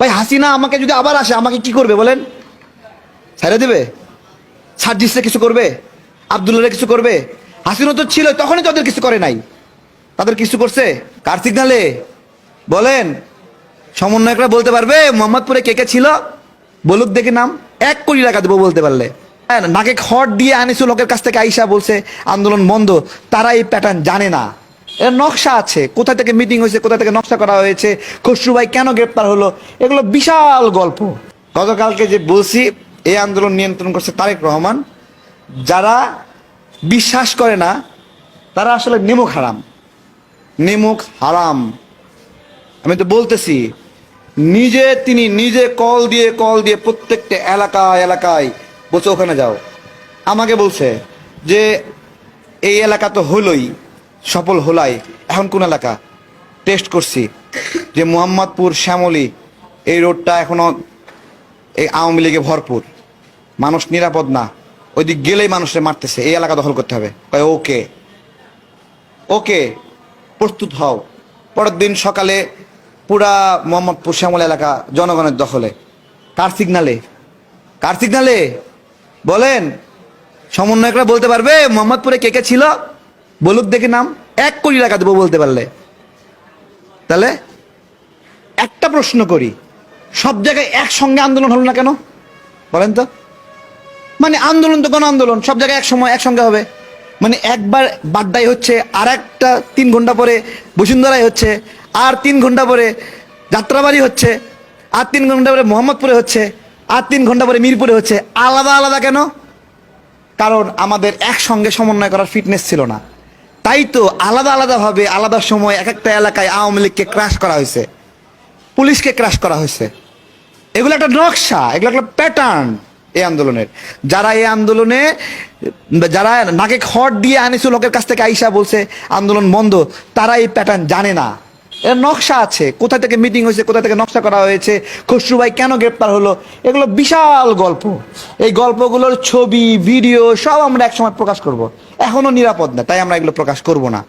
ভাই হাসিনা আমাকে যদি আবার আসে আমাকে কি করবে বলেন? ছেড়ে দেবে? সার্জিসে কিছু করবে? আবদুল্লাহ কিছু করবে? হাসিনা তো ছিল তখনই তাদের কিছু করে নাই। তাদের কিছু করছে? কার সিগনালে? বলেন। সমন্বয়করা বলতে পারবে মোহাম্মদপুরে কে কে ছিল? বলুক দেখে নাম। এক কোটি টাকা দেবো বলতে পারলে। হ্যাঁ, নাকে খড় দিয়ে আনিসু লোকের কাছ থেকে আইসা বলছে আন্দোলন বন্ধ। তারা এই প্যাটার্ন জানে না। এর নকশা আছে। কোথা থেকে মিটিং হয়েছে, কোথা থেকে নকশা করা হয়েছে, খসরু ভাই কেন গ্রেপ্তার হলো, এগুলো বিশাল গল্প। গতকালকে যে বলছি, এই আন্দোলন নিয়ন্ত্রণ করছে তারেক রহমান, যারা বিশ্বাস করে না, তারা আসলে নিমুখ হারাম। নিমুখ হারাম। আমি তো বলতেছি, নিজে তিনি নিজে কল দিয়ে কল দিয়ে প্রত্যেকটা এলাকায় এলাকায় বলছে, ওখানে যাও। আমাকে বলছে যে, এই এলাকা তো হলোই। সফল হলাই। এখন কোন এলাকা? টেস্ট করছি। যে মোহাম্মদপুর, শ্যামলী, এই রোডটা এখনও এই আওয়ামী লীগে ভরপুর। মানুষ নিরাপদ না। ওইদিক গেলেই মানুষের মারতেছে। এই এলাকা দখল করতে হবে। ওকে। ওকে, প্রস্তুত হও। পরের দিন সকালে পুরা মোহাম্মদপুর, শ্যামল এলাকা জনগণের দখলে। কার সিগনালে কার সিগনালে বলেন। সমন্বয়করা বলতে পারবে, মোহাম্মদপুরে কে কে ছিল? বলুক দেখে নাম, এক কোটি টাকা দেবো বলতে পারলে। তাহলে একটা প্রশ্ন করি, সব জায়গায় একসঙ্গে আন্দোলন হলো না কেন? বলেন তো। মানে আন্দোলন তো কোনো আন্দোলন সব জায়গায় এক সময় একসঙ্গে হবে। মানে একবার বাড্ডাই হচ্ছে আর একটা তিন ঘণ্টা পরে বসুন্ধরাই হচ্ছে, আর তিন ঘণ্টা পরে যাত্রাবাড়ি হচ্ছে, আর তিন ঘণ্টা পরে মোহাম্মদপুরে হচ্ছে, আর তিন ঘণ্টা পরে মিরপুরে হচ্ছে। আলাদা আলাদা কেন? কারণ আমাদের একসঙ্গে সমন্বয় করার ফিটনেস ছিল না। তাই তো আলাদা আলাদাভাবে আলাদা সময় এক একটা এলাকায় আওয়ামী লীগকে ক্রাশ করা হয়েছে। পুলিশকে ক্রাশ করা হয়েছে। এগুলো একটা নকশা, এগুলো একটা প্যাটার্ন এই আন্দোলনের। যারা এই আন্দোলনে, যারা নাকে খড় দিয়ে আনিসু লোকের কাছ থেকে আইসা বলছে, আন্দোলন বন্ধ তারা এই প্যাটার্ন জানে না। এর নকশা আছে। কোথা থেকে মিটিং হয়েছে কোথা থেকে নকশা করা হয়েছে, খসরু ভাই কেন গ্রেপ্তার হলো, এগুলো বিশাল গল্প। এই গল্পগুলোর ছবি ভিডিও সব আমরা একসময় প্রকাশ করব। এখনও নিরাপদ না তাই আমরা এগুলো প্রকাশ করব না।